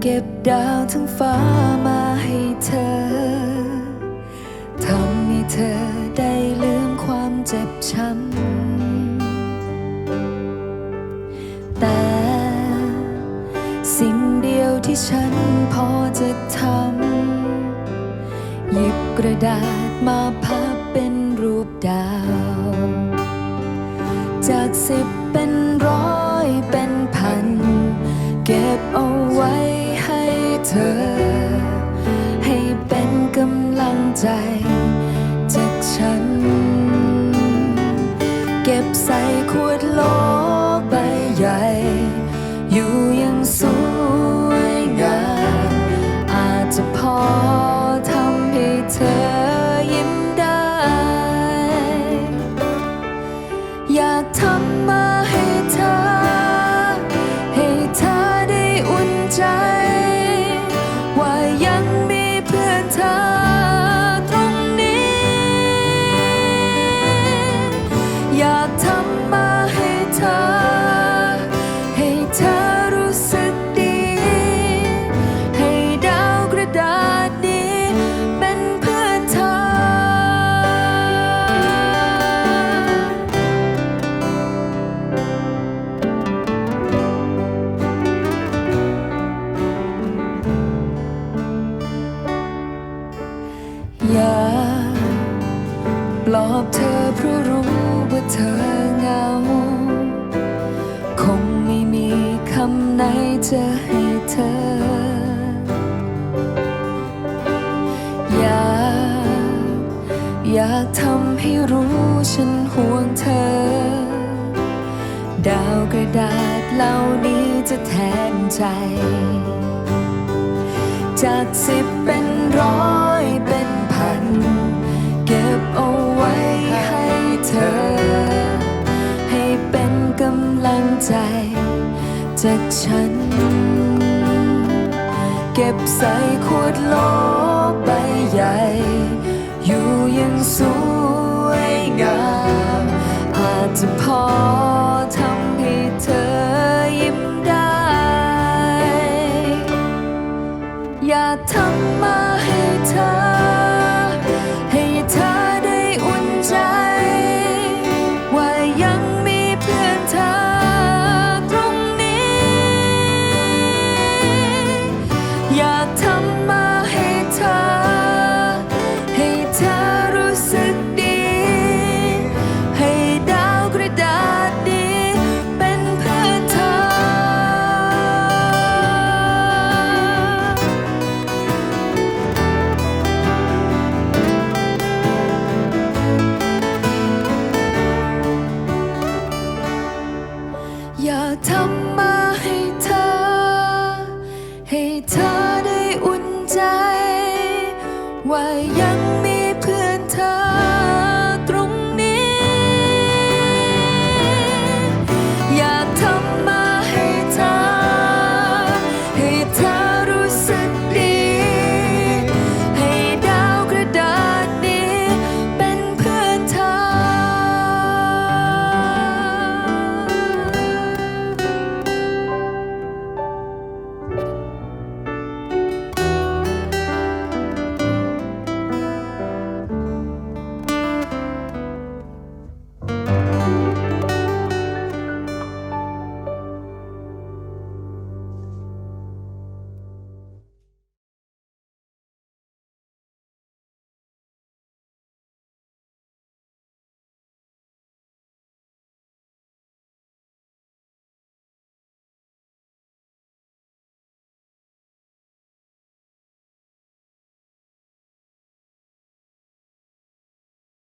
เก็บดาวทั้งฟ้ามาให้เธอ ทำให้เธอได้ลืมความเจ็บช้ำ แต่ สิ่งเดียวที่ฉันพอจะทำ หยิบกระดาษมาพับเป็นรูปดาว จากสิบ เอาไว้ให้เธอ ให้เป็นกำลังใจจากฉัน เก็บใส่ขวดโหล เธอเพราะรู้ว่าเธอเหงา คงไม่มีคำไหนจะให้เธอ อยากอยากทำให้รู้ฉันห่วงเธอ ดาวกระดาษเหล่านี้จะแทนใจ จากสิบเป็นร้อยเป็น ใจ จากฉัน เก็บใส่ขวดโหลใบใหญ่ อยู่ยังสวยงามอาจจะพอทำให้เธอยิ้มได้ อย่าทำมาให้เธอ ให้เธอ ทำมาให้เธอ ให้เธอได้อุ่นใจ ว่ายัง